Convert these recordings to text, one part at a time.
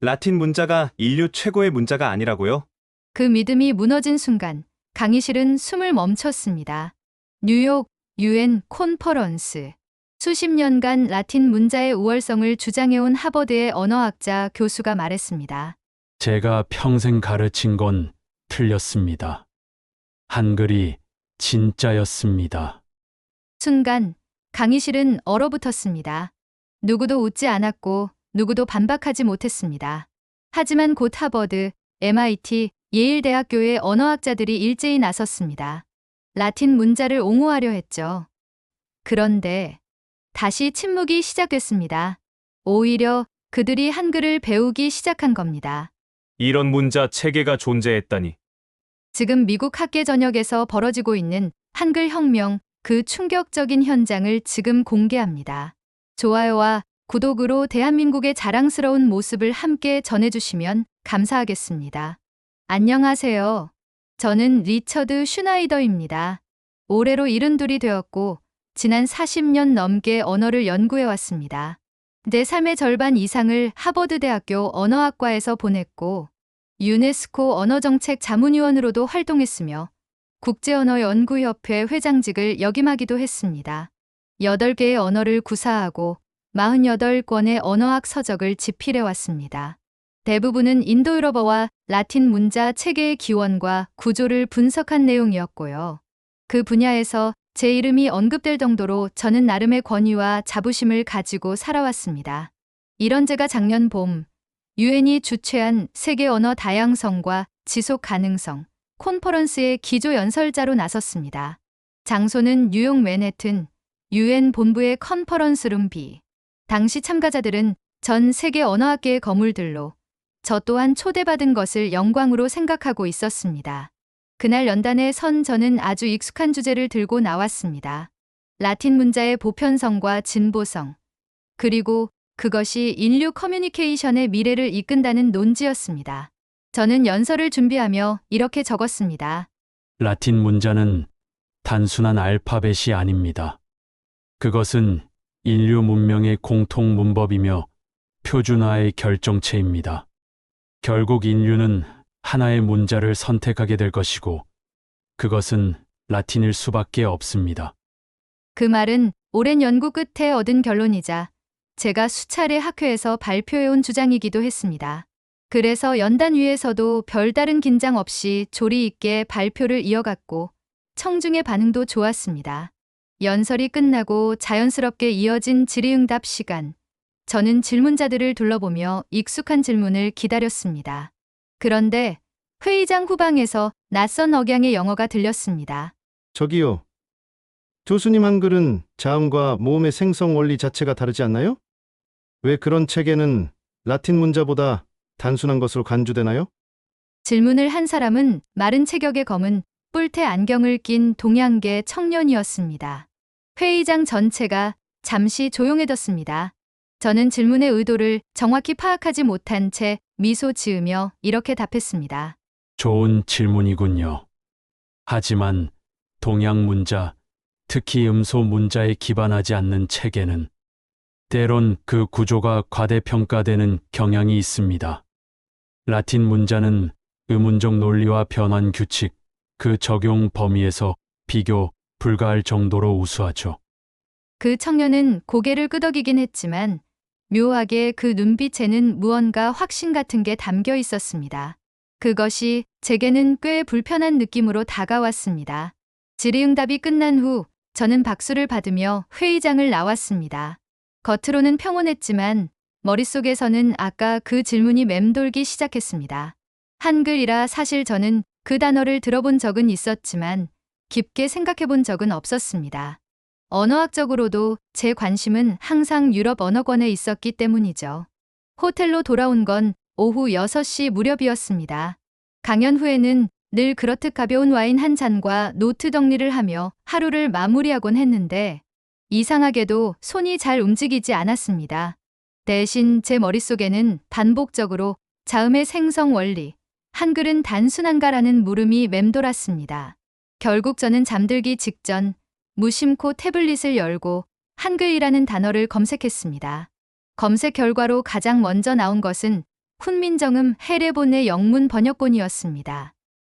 라틴 문자가 인류 최고의 문자가 아니라고요? 그 믿음이 무너진 순간 강의실은 숨을 멈췄습니다. 뉴욕 유엔 콘퍼런스. 수십 년간 라틴 문자의 우월성을 주장해온 하버드의 언어학자 교수가 말했습니다. 제가 평생 가르친 건 틀렸습니다. 한글이 진짜였습니다. 순간 강의실은 얼어붙었습니다. 누구도 웃지 않았고 누구도 반박하지 못했습니다. 하지만 곧 하버드, MIT, 예일 대학교의 언어학자들이 일제히 나섰습니다. 라틴 문자를 옹호하려 했죠. 그런데 다시 침묵이 시작됐습니다. 오히려 그들이 한글을 배우기 시작한 겁니다. 이런 문자 체계가 존재했다니. 지금 미국 학계 전역에서 벌어지고 있는 한글 혁명 그 충격적인 현장을 지금 공개합니다. 좋아요와 구독으로 대한민국의 자랑스러운 모습을 함께 전해주시면 감사하겠습니다. 안녕하세요. 저는 리처드 슈나이더입니다. 올해로 72이 되었고 지난 40년 넘게 언어를 연구해 왔습니다. 내 삶의 절반 이상을 하버드 대학교 언어학과에서 보냈고 유네스코 언어정책 자문위원으로도 활동했으며 국제언어연구협회 회장직을 역임하기도 했습니다. 8개의 언어를 구사하고 48권의 언어학 서적을 집필해 왔습니다. 대부분은 인도유럽어와 라틴 문자 체계의 기원과 구조를 분석한 내용이었고요. 그 분야에서 제 이름이 언급될 정도로 저는 나름의 권위와 자부심을 가지고 살아왔습니다. 이런 제가 작년 봄 유엔이 주최한 세계 언어 다양성과 지속 가능성 콘퍼런스의 기조 연설자로 나섰습니다. 장소는 뉴욕 맨해튼 유엔 본부의 컨퍼런스룸 B. 당시 참가자들은 전 세계 언어학계의 거물들로 저 또한 초대받은 것을 영광으로 생각하고 있었습니다. 그날 연단에 선 저는 아주 익숙한 주제를 들고 나왔습니다. 라틴 문자의 보편성과 진보성, 그리고 그것이 인류 커뮤니케이션의 미래를 이끈다는 논지였습니다. 저는 연설을 준비하며 이렇게 적었습니다. 라틴 문자는 단순한 알파벳이 아닙니다. 그것은 인류 문명의 공통 문법이며 표준화의 결정체입니다. 결국 인류는 하나의 문자를 선택하게 될 것이고 그것은 라틴일 수밖에 없습니다. 그 말은 오랜 연구 끝에 얻은 결론이자 제가 수차례 학회에서 발표해온 주장이기도 했습니다. 그래서 연단 위에서도 별다른 긴장 없이 조리 있게 발표를 이어갔고 청중의 반응도 좋았습니다. 연설이 끝나고 자연스럽게 이어진 질의응답 시간. 저는 질문자들을 둘러보며 익숙한 질문을 기다렸습니다. 그런데 회의장 후방에서 낯선 억양의 영어가 들렸습니다. 저기요. 교수님 한글은 자음과 모음의 생성 원리 자체가 다르지 않나요? 왜 그런 체계는 라틴 문자보다 단순한 것으로 간주되나요? 질문을 한 사람은 마른 체격의 검은 뿔테 안경을 낀 동양계 청년이었습니다. 회의장 전체가 잠시 조용해졌습니다. 저는 질문의 의도를 정확히 파악하지 못한 채 미소 지으며 이렇게 답했습니다. 좋은 질문이군요. 하지만 동양 문자, 특히 음소 문자에 기반하지 않는 체계는 때론 그 구조가 과대평가되는 경향이 있습니다. 라틴 문자는 의문적 논리와 변환 규칙, 그 적용 범위에서 비교 불가할 정도로 우수하죠. 그 청년은 고개를 끄덕이긴 했지만 묘하게 그 눈빛에는 무언가 확신 같은 게 담겨 있었습니다. 그것이 제게는 꽤 불편한 느낌으로 다가왔습니다. 질의응답이 끝난 후 저는 박수를 받으며 회의장을 나왔습니다. 겉으로는 평온했지만 머릿속에서는 아까 그 질문이 맴돌기 시작했습니다. 한글이라 사실 저는 그 단어를 들어본 적은 있었지만 깊게 생각해 본 적은 없었습니다. 언어학적으로도 제 관심은 항상 유럽 언어권에 있었기 때문이죠. 호텔로 돌아온 건 오후 6시 무렵이었습니다. 강연 후에는 늘 그렇듯 가벼운 와인 한 잔과 노트 정리를 하며 하루를 마무리하곤 했는데 이상하게도 손이 잘 움직이지 않았습니다. 대신 제 머릿속에는 반복적으로 자음의 생성 원리, 한글은 단순한가라는 물음이 맴돌았습니다. 결국 저는 잠들기 직전 무심코 태블릿을 열고 한글이라는 단어를 검색했습니다. 검색 결과로 가장 먼저 나온 것은 훈민정음 헤레본의 영문 번역본이었습니다.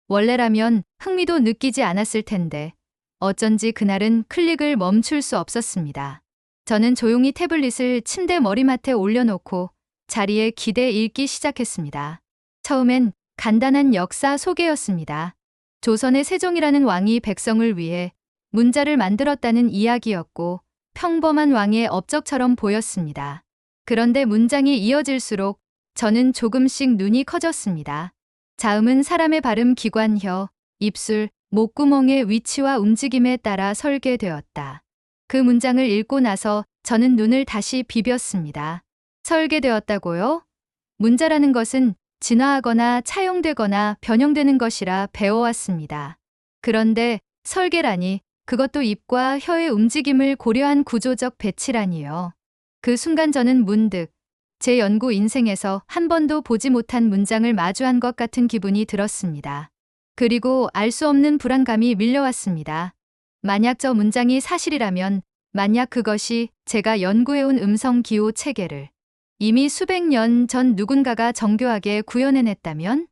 원래라면 흥미도 느끼지 않았을 텐데 어쩐지 그날은 클릭을 멈출 수 없었습니다. 저는 조용히 태블릿을 침대 머리맡에 올려놓고 자리에 기대 읽기 시작했습니다. 처음엔 간단한 역사 소개였습니다. 조선의 세종이라는 왕이 백성을 위해 문자를 만들었다는 이야기였고 평범한 왕의 업적처럼 보였습니다. 그런데 문장이 이어질수록 저는 조금씩 눈이 커졌습니다. 자음은 사람의 발음 기관혀, 입술, 목구멍의 위치와 움직임에 따라 설계되었다. 그 문장을 읽고 나서 저는 눈을 다시 비볐습니다. 설계되었다고요? 문자라는 것은 진화하거나 차용되거나 변형되는 것이라 배워왔습니다. 그런데 설계라니 그것도 입과 혀의 움직임을 고려한 구조적 배치라니요. 그 순간 저는 문득 제 연구 인생에서 한 번도 보지 못한 문장을 마주한 것 같은 기분이 들었습니다. 그리고 알 수 없는 불안감이 밀려왔습니다. 만약 저 문장이 사실이라면, 만약 그것이 제가 연구해온 음성 기호 체계를 이미 수백 년 전 누군가가 정교하게 구현해냈다면?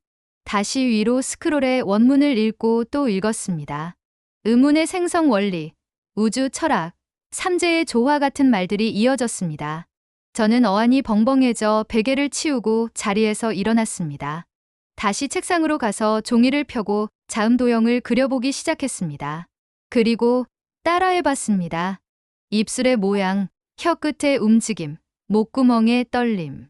다시 위로 스크롤의 원문을 읽고 또 읽었습니다. 의문의 생성 원리, 우주 철학, 삼재의 조화 같은 말들이 이어졌습니다. 저는 어안이 벙벙해져 베개를 치우고 자리에서 일어났습니다. 다시 책상으로 가서 종이를 펴고 자음 도형을 그려보기 시작했습니다. 그리고 따라해봤습니다. 입술의 모양, 혀 끝의 움직임, 목구멍의 떨림.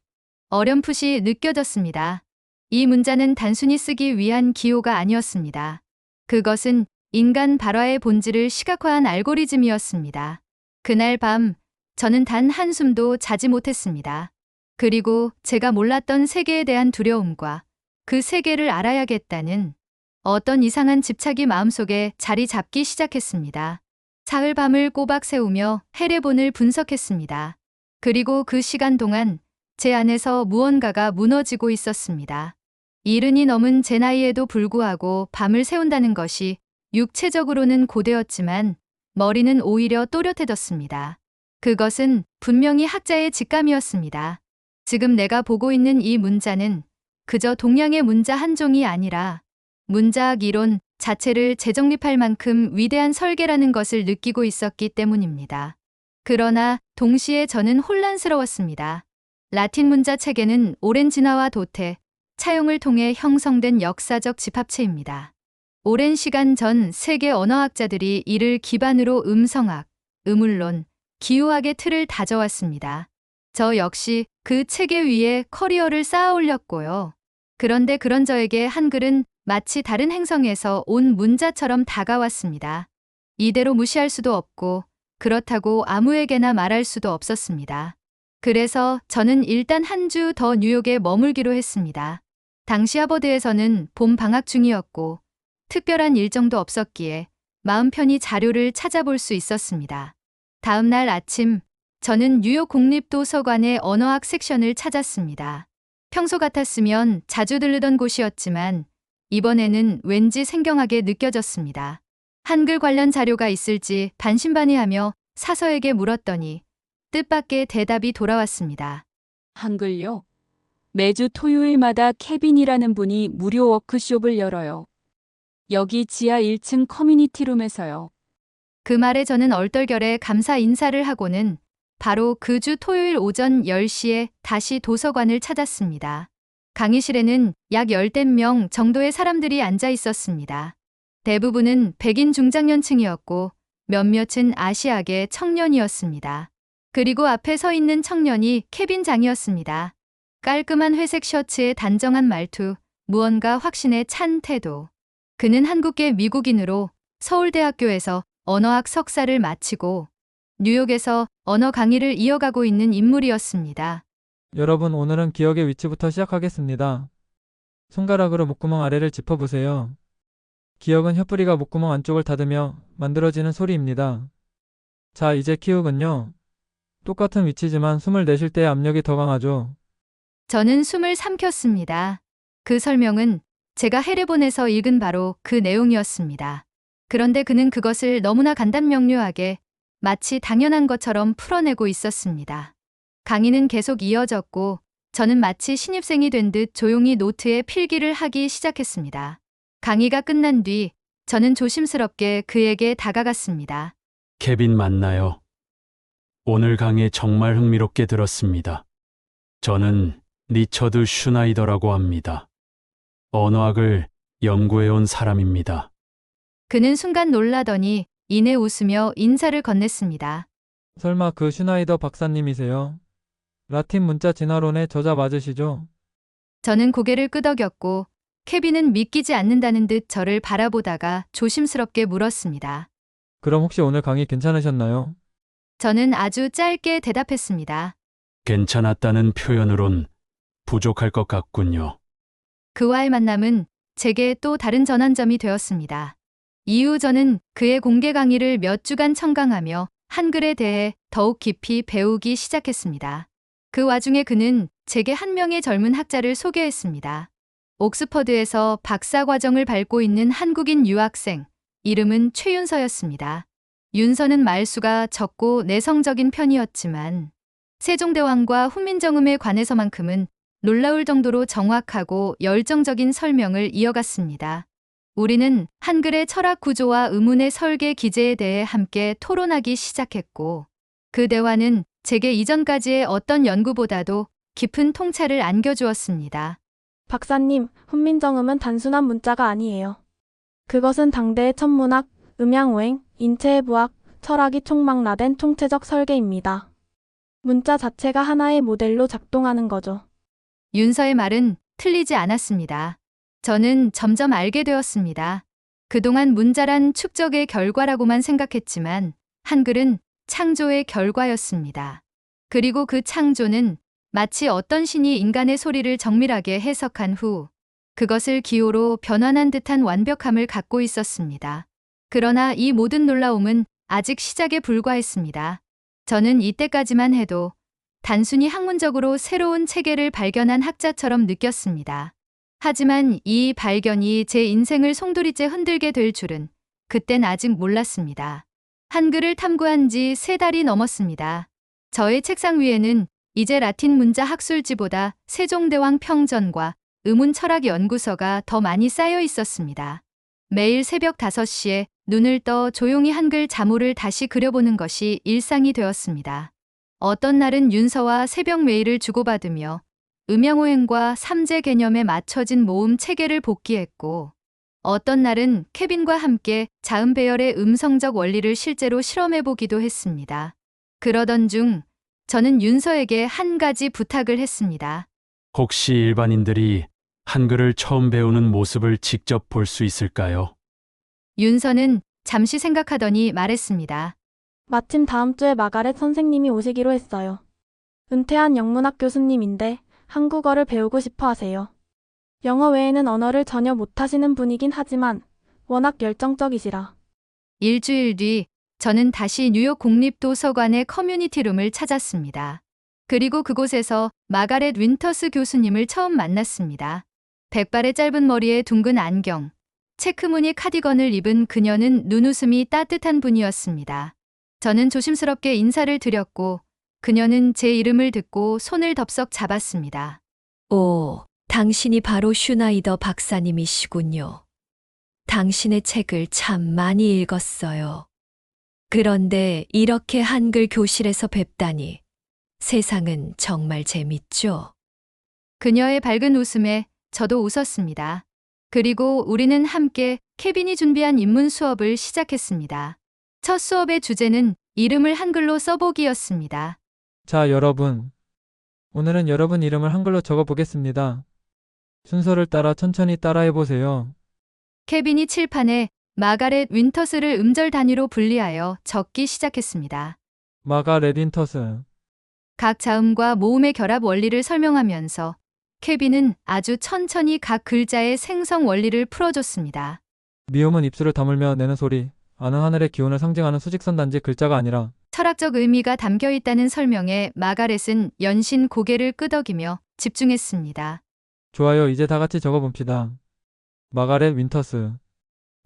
어렴풋이 느껴졌습니다. 이 문자는 단순히 쓰기 위한 기호가 아니었습니다. 그것은 인간 발화의 본질을 시각화한 알고리즘이었습니다. 그날 밤, 저는 단 한숨도 자지 못했습니다. 그리고 제가 몰랐던 세계에 대한 두려움과 그 세계를 알아야겠다는 어떤 이상한 집착이 마음속에 자리 잡기 시작했습니다. 사흘 밤을 꼬박 세우며 헤레본을 분석했습니다. 그리고 그 시간 동안 제 안에서 무언가가 무너지고 있었습니다. 이른이 넘은 제 나이에도 불구하고 밤을 세운다는 것이 육체적으로는 고되었지만 머리는 오히려 또렷해졌습니다. 그것은 분명히 학자의 직감이었습니다. 지금 내가 보고 있는 이 문자는 그저 동양의 문자 한 종이 아니라 문자학 이론 자체를 재정립할 만큼 위대한 설계라는 것을 느끼고 있었기 때문입니다. 그러나 동시에 저는 혼란스러웠습니다. 라틴 문자 체계는 오랜 진화와 도태, 차용을 통해 형성된 역사적 집합체입니다. 오랜 시간 전 세계 언어학자들이 이를 기반으로 음성학, 음울론, 기후학의 틀을 다져왔습니다. 저 역시 그 체계 위에 커리어를 쌓아 올렸고요. 그런데 그런 저에게 한글은 마치 다른 행성에서 온 문자처럼 다가왔습니다. 이대로 무시할 수도 없고 그렇다고 아무에게나 말할 수도 없었습니다. 그래서 저는 일단 한 주 더 뉴욕에 머물기로 했습니다. 당시 하버드에서는 봄 방학 중이었고 특별한 일정도 없었기에 마음 편히 자료를 찾아볼 수 있었습니다. 다음 날 아침 저는 뉴욕 국립도서관의 언어학 섹션을 찾았습니다. 평소 같았으면 자주 들르던 곳이었지만 이번에는 왠지 생경하게 느껴졌습니다. 한글 관련 자료가 있을지 반신반의하며 사서에게 물었더니 뜻밖의 대답이 돌아왔습니다. 한글요? 매주 토요일마다 케빈이라는 분이 무료 워크숍을 열어요. 여기 지하 1층 커뮤니티룸에서요. 그 말에 저는 얼떨결에 감사 인사를 하고는 바로 그 주 토요일 오전 10시에 다시 도서관을 찾았습니다. 강의실에는 약 열댓 명 정도의 사람들이 앉아 있었습니다. 대부분은 백인 중장년층이었고 몇몇은 아시아계 청년이었습니다. 그리고 앞에 서 있는 청년이 케빈 장이었습니다. 깔끔한 회색 셔츠에 단정한 말투, 무언가 확신에 찬 태도. 그는 한국계 미국인으로 서울대학교에서 언어학 석사를 마치고 뉴욕에서 언어 강의를 이어가고 있는 인물이었습니다. 여러분, 오늘은 기억의 위치부터 시작하겠습니다. 손가락으로 목구멍 아래를 짚어보세요. 기억은 혀뿌리가 목구멍 안쪽을 닫으며 만들어지는 소리입니다. 자, 이제 키읔은요. 똑같은 위치지만 숨을 내쉴 때 압력이 더 강하죠. 저는 숨을 삼켰습니다. 그 설명은 제가 헤레본에서 읽은 바로 그 내용이었습니다. 그런데 그는 그것을 너무나 간단명료하게 마치 당연한 것처럼 풀어내고 있었습니다. 강의는 계속 이어졌고 저는 마치 신입생이 된 듯 조용히 노트에 필기를 하기 시작했습니다. 강의가 끝난 뒤 저는 조심스럽게 그에게 다가갔습니다. 케빈 맞나요? 오늘 강의 정말 흥미롭게 들었습니다. 저는 리처드 슈나이더라고 합니다. 언어학을 연구해온 사람입니다. 그는 순간 놀라더니 이내 웃으며 인사를 건넸습니다. 설마 그 슈나이더 박사님이세요? 라틴 문자 진화론의 저자 맞으시죠? 저는 고개를 끄덕였고 케빈은 믿기지 않는다는 듯 저를 바라보다가 조심스럽게 물었습니다. 그럼 혹시 오늘 강의 괜찮으셨나요? 저는 아주 짧게 대답했습니다. 괜찮았다는 표현으론 부족할 것 같군요. 그와의 만남은 제게 또 다른 전환점이 되었습니다. 이후 저는 그의 공개 강의를 몇 주간 청강하며 한글에 대해 더욱 깊이 배우기 시작했습니다. 그 와중에 그는 제게 한 명의 젊은 학자를 소개했습니다. 옥스퍼드에서 박사 과정을 밟고 있는 한국인 유학생, 이름은 최윤서였습니다. 윤서는 말수가 적고 내성적인 편이었지만 세종대왕과 훈민정음에 관해서만큼은 놀라울 정도로 정확하고 열정적인 설명을 이어갔습니다. 우리는 한글의 철학 구조와 의문의 설계 기제에 대해 함께 토론하기 시작했고, 그 대화는 제게 이전까지의 어떤 연구보다도 깊은 통찰을 안겨주었습니다. 박사님, 훈민정음은 단순한 문자가 아니에요. 그것은 당대의 천문학, 음양오행, 인체의 부학, 철학이 총망라된 총체적 설계입니다. 문자 자체가 하나의 모델로 작동하는 거죠. 윤서의 말은 틀리지 않았습니다. 저는 점점 알게 되었습니다. 그동안 문자란 축적의 결과라고만 생각했지만 한글은 창조의 결과였습니다. 그리고 그 창조는 마치 어떤 신이 인간의 소리를 정밀하게 해석한 후 그것을 기호로 변환한 듯한 완벽함을 갖고 있었습니다. 그러나 이 모든 놀라움은 아직 시작에 불과했습니다. 저는 이때까지만 해도 단순히 학문적으로 새로운 체계를 발견한 학자처럼 느꼈습니다. 하지만 이 발견이 제 인생을 송두리째 흔들게 될 줄은 그땐 아직 몰랐습니다. 한글을 탐구한 지 세 달이 넘었습니다. 저의 책상 위에는 이제 라틴 문자 학술지보다 세종대왕 평전과 의문 철학 연구서가 더 많이 쌓여 있었습니다. 매일 새벽 5시에 눈을 떠 조용히 한글 자모를 다시 그려보는 것이 일상이 되었습니다. 어떤 날은 윤서와 새벽 메일을 주고받으며 음양오행과 삼재 개념에 맞춰진 모음 체계를 복기했고, 어떤 날은 케빈과 함께 자음 배열의 음성적 원리를 실제로 실험해보기도 했습니다. 그러던 중 저는 윤서에게 한 가지 부탁을 했습니다. 혹시 일반인들이 한글을 처음 배우는 모습을 직접 볼 수 있을까요? 윤서는 잠시 생각하더니 말했습니다. 마침 다음 주에 마가렛 선생님이 오시기로 했어요. 은퇴한 영문학 교수님인데 한국어를 배우고 싶어 하세요. 영어 외에는 언어를 전혀 못하시는 분이긴 하지만 워낙 열정적이시라. 일주일 뒤 저는 다시 뉴욕 국립도서관의 커뮤니티룸을 찾았습니다. 그리고 그곳에서 마가렛 윈터스 교수님을 처음 만났습니다. 백발의 짧은 머리에 둥근 안경, 체크무늬 카디건을 입은 그녀는 눈웃음이 따뜻한 분이었습니다. 저는 조심스럽게 인사를 드렸고 그녀는 제 이름을 듣고 손을 덥석 잡았습니다. 오, 당신이 바로 슈나이더 박사님이시군요. 당신의 책을 참 많이 읽었어요. 그런데 이렇게 한글 교실에서 뵙다니 세상은 정말 재밌죠? 그녀의 밝은 웃음에 저도 웃었습니다. 그리고 우리는 함께 케빈이 준비한 입문 수업을 시작했습니다. 첫 수업의 주제는 이름을 한글로 써보기였습니다. 자, 여러분. 오늘은 여러분 이름을 한글로 적어 보겠습니다. 순서를 따라 천천히 따라해 보세요. 케빈이 칠판에 마가렛 윈터스를 음절 단위로 분리하여 적기 시작했습니다. 마가 레딘터스. 각 자음과 모음의 결합 원리를 설명하면서 케빈은 아주 천천히 각 글자의 생성 원리를 풀어줬습니다. 미음은 입술을 다물며 내는 소리. 아는 하늘의 기운을 상징하는 수직선 단지 글자가 아니라 철학적 의미가 담겨 있다는 설명에 마가렛은 연신 고개를 끄덕이며 집중했습니다. 좋아요. 이제 다 같이 적어 봅시다. 마가렛 윈터스.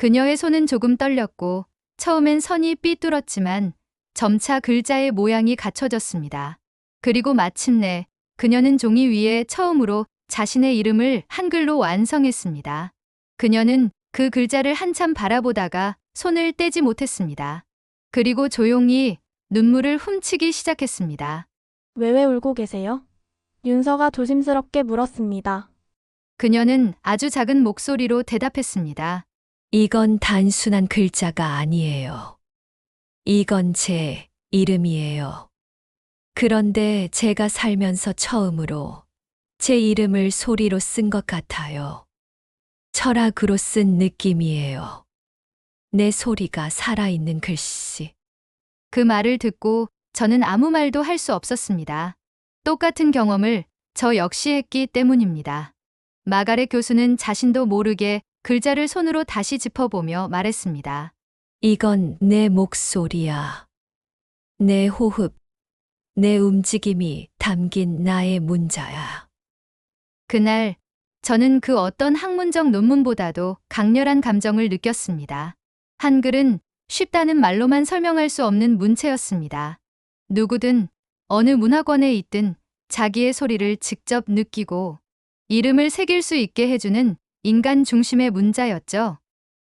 그녀의 손은 조금 떨렸고 처음엔 선이 삐뚤었지만 점차 글자의 모양이 갖춰졌습니다. 그리고 마침내 그녀는 종이 위에 처음으로 자신의 이름을 한글로 완성했습니다. 그녀는 그 글자를 한참 바라보다가 손을 떼지 못했습니다. 그리고 조용히 눈물을 훔치기 시작했습니다. 왜 왜 울고 계세요? 윤서가 조심스럽게 물었습니다. 그녀는 아주 작은 목소리로 대답했습니다. 이건 단순한 글자가 아니에요. 이건 제 이름이에요. 그런데 제가 살면서 처음으로 제 이름을 소리로 쓴 것 같아요. 철학으로 쓴 느낌이에요. 내 소리가 살아있는 글씨. 그 말을 듣고 저는 아무 말도 할 수 없었습니다. 똑같은 경험을 저 역시 했기 때문입니다. 마가렛 교수는 자신도 모르게 글자를 손으로 다시 짚어보며 말했습니다. 이건 내 목소리야. 내 호흡, 내 움직임이 담긴 나의 문자야. 그날 저는 그 어떤 학문적 논문보다도 강렬한 감정을 느꼈습니다. 한글은 쉽다는 말로만 설명할 수 없는 문체였습니다. 누구든 어느 문학원에 있든 자기의 소리를 직접 느끼고 이름을 새길 수 있게 해주는 인간 중심의 문자였죠.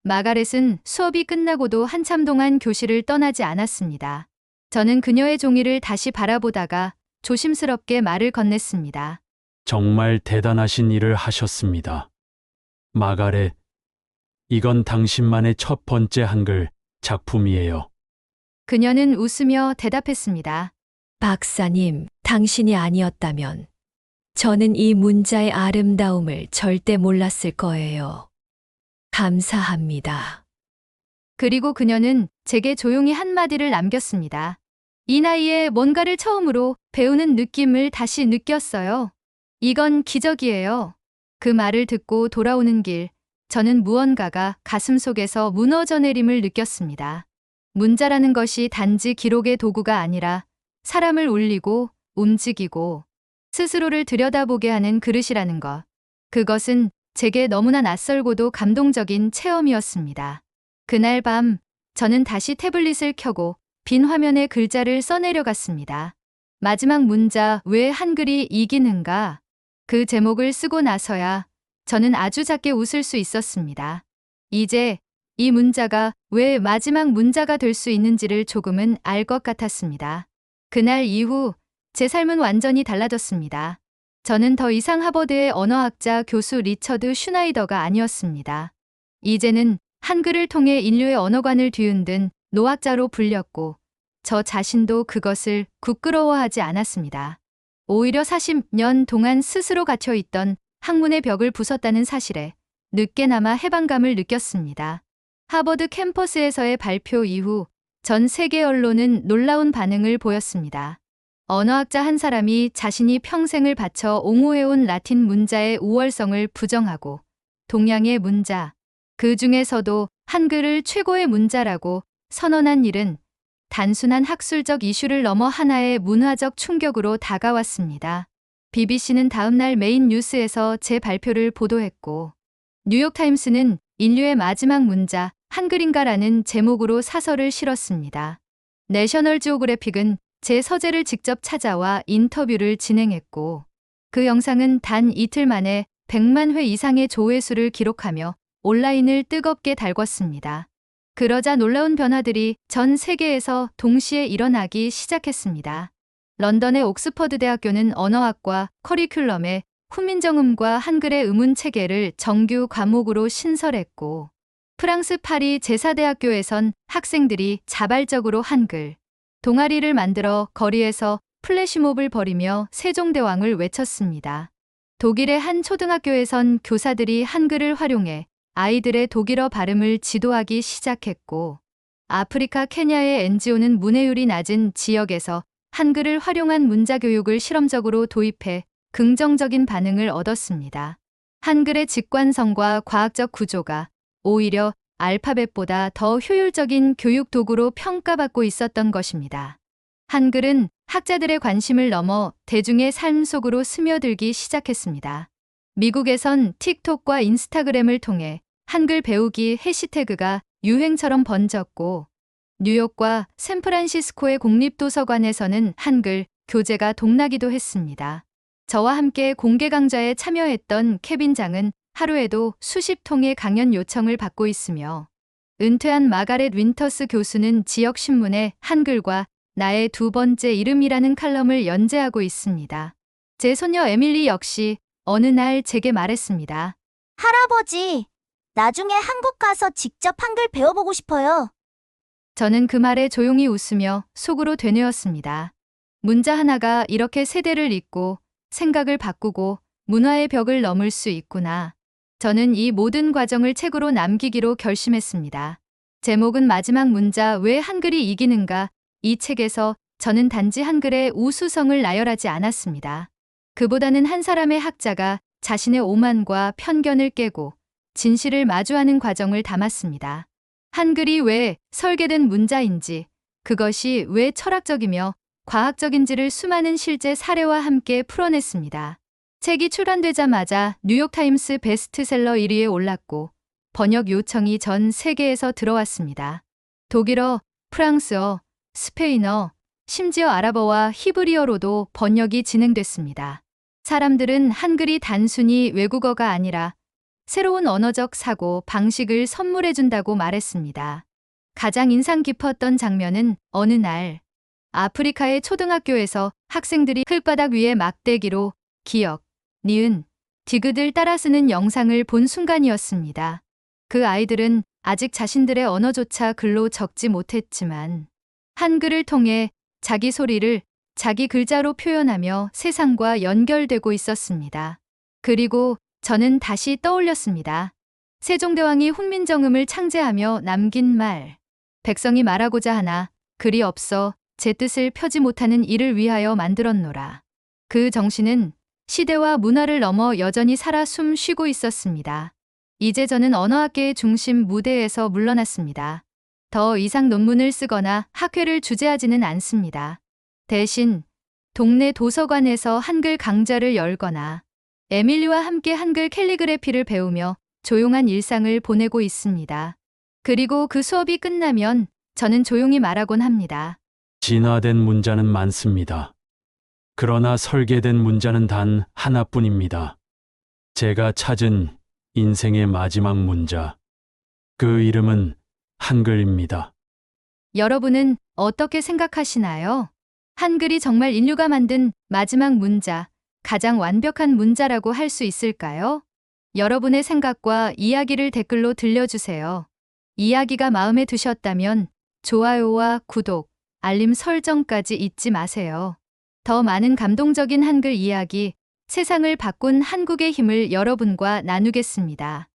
마가렛은 수업이 끝나고도 한참 동안 교실을 떠나지 않았습니다. 저는 그녀의 종이를 다시 바라보다가 조심스럽게 말을 건넸습니다. 정말 대단하신 일을 하셨습니다. 마가렛, 이건 당신만의 첫 번째 한글 작품이에요. 그녀는 웃으며 대답했습니다. 박사님, 당신이 아니었다면 저는 이 문자의 아름다움을 절대 몰랐을 거예요. 감사합니다. 그리고 그녀는 제게 조용히 한마디를 남겼습니다. 이 나이에 뭔가를 처음으로 배우는 느낌을 다시 느꼈어요. 이건 기적이에요. 그 말을 듣고 돌아오는 길, 저는 무언가가 가슴 속에서 무너져 내림을 느꼈습니다. 문자라는 것이 단지 기록의 도구가 아니라 사람을 울리고 움직이고 스스로를 들여다보게 하는 그릇이라는 것. 그것은 제게 너무나 낯설고도 감동적인 체험이었습니다. 그날 밤, 저는 다시 태블릿을 켜고 빈 화면에 글자를 써내려 갔습니다. 마지막 문자, 왜 한글이 이기는가? 그 제목을 쓰고 나서야 저는 아주 작게 웃을 수 있었습니다. 이제 이 문자가 왜 마지막 문자가 될 수 있는지를 조금은 알 것 같았습니다. 그날 이후 제 삶은 완전히 달라졌습니다. 저는 더 이상 하버드의 언어학자 교수 리처드 슈나이더가 아니었습니다. 이제는 한글을 통해 인류의 언어관을 뒤흔든 노학자로 불렸고 저 자신도 그것을 부끄러워하지 않았습니다. 오히려 40년 동안 스스로 갇혀 있던 학문의 벽을 부쉈다는 사실에 늦게나마 해방감을 느꼈습니다. 하버드 캠퍼스에서의 발표 이후 전 세계 언론은 놀라운 반응을 보였습니다. 언어학자 한 사람이 자신이 평생을 바쳐 옹호해온 라틴 문자의 우월성을 부정하고 동양의 문자, 그 중에서도 한글을 최고의 문자라고 선언한 일은 단순한 학술적 이슈를 넘어 하나의 문화적 충격으로 다가왔습니다. BBC는 다음날 메인 뉴스에서 제 발표를 보도했고, 뉴욕타임스는 인류의 마지막 문자, 한글인가라는 제목으로 사설을 실었습니다. 내셔널 지오그래픽은 제 서재를 직접 찾아와 인터뷰를 진행했고, 그 영상은 단 이틀 만에 100만 회 이상의 조회수를 기록하며 온라인을 뜨겁게 달궜습니다. 그러자 놀라운 변화들이 전 세계에서 동시에 일어나기 시작했습니다. 런던의 옥스퍼드 대학교는 언어학과 커리큘럼에 훈민정음과 한글의 의문 체계를 정규 과목으로 신설했고, 프랑스 파리 제사대학교에선 학생들이 자발적으로 한글, 동아리를 만들어 거리에서 플래시몹을 벌이며 세종대왕을 외쳤습니다. 독일의 한 초등학교에선 교사들이 한글을 활용해 아이들의 독일어 발음을 지도하기 시작했고, 아프리카 케냐의 NGO는 문해율이 낮은 지역에서 한글을 활용한 문자 교육을 실험적으로 도입해 긍정적인 반응을 얻었습니다. 한글의 직관성과 과학적 구조가 오히려 알파벳보다 더 효율적인 교육 도구로 평가받고 있었던 것입니다. 한글은 학자들의 관심을 넘어 대중의 삶 속으로 스며들기 시작했습니다. 미국에선 틱톡과 인스타그램을 통해 한글 배우기 해시태그가 유행처럼 번졌고, 뉴욕과 샌프란시스코의 공립도서관에서는 한글 교재가 동나기도 했습니다. 저와 함께 공개 강좌에 참여했던 케빈 장은 하루에도 수십 통의 강연 요청을 받고 있으며 은퇴한 마가렛 윈터스 교수는 지역 신문에 한글과 나의 두 번째 이름이라는 칼럼을 연재하고 있습니다. 제 소녀 에밀리 역시 어느 날 제게 말했습니다. 할아버지, 나중에 한국 가서 직접 한글 배워보고 싶어요. 저는 그 말에 조용히 웃으며 속으로 되뇌었습니다. 문자 하나가 이렇게 세대를 잇고 생각을 바꾸고 문화의 벽을 넘을 수 있구나. 저는 이 모든 과정을 책으로 남기기로 결심했습니다. 제목은 마지막 문자 왜 한글이 이기는가? 이 책에서 저는 단지 한글의 우수성을 나열하지 않았습니다. 그보다는 한 사람의 학자가 자신의 오만과 편견을 깨고 진실을 마주하는 과정을 담았습니다. 한글이 왜 설계된 문자인지, 그것이 왜 철학적이며 과학적인지를 수많은 실제 사례와 함께 풀어냈습니다. 책이 출간되자마자 뉴욕타임스 베스트셀러 1위에 올랐고 번역 요청이 전 세계에서 들어왔습니다. 독일어, 프랑스어, 스페인어, 심지어 아랍어와 히브리어로도 번역이 진행됐습니다. 사람들은 한글이 단순히 외국어가 아니라 새로운 언어적 사고 방식을 선물해준다고 말했습니다. 가장 인상 깊었던 장면은 어느 날 아프리카의 초등학교에서 학생들이 흙바닥 위에 막대기로 기억, 니은, 디귿을 따라 쓰는 영상을 본 순간이었습니다. 그 아이들은 아직 자신들의 언어조차 글로 적지 못했지만 한글을 통해 자기 소리를 자기 글자로 표현하며 세상과 연결되고 있었습니다. 그리고 저는 다시 떠올렸습니다. 세종대왕이 훈민정음을 창제하며 남긴 말. 백성이 말하고자 하나 글이 없어 제 뜻을 펴지 못하는 이를 위하여 만들었노라. 그 정신은 시대와 문화를 넘어 여전히 살아 숨 쉬고 있었습니다. 이제 저는 언어학계의 중심 무대에서 물러났습니다. 더 이상 논문을 쓰거나 학회를 주재하지는 않습니다. 대신 동네 도서관에서 한글 강좌를 열거나 에밀리와 함께 한글 캘리그래피를 배우며 조용한 일상을 보내고 있습니다. 그리고 그 수업이 끝나면 저는 조용히 말하곤 합니다. 진화된 문자는 많습니다. 그러나 설계된 문자는 단 하나뿐입니다. 제가 찾은 인생의 마지막 문자. 그 이름은 한글입니다. 여러분은 어떻게 생각하시나요? 한글이 정말 인류가 만든 마지막 문자, 가장 완벽한 문자라고 할 수 있을까요? 여러분의 생각과 이야기를 댓글로 들려주세요. 이야기가 마음에 드셨다면 좋아요와 구독, 알림 설정까지 잊지 마세요. 더 많은 감동적인 한글 이야기, 세상을 바꾼 한국의 힘을 여러분과 나누겠습니다.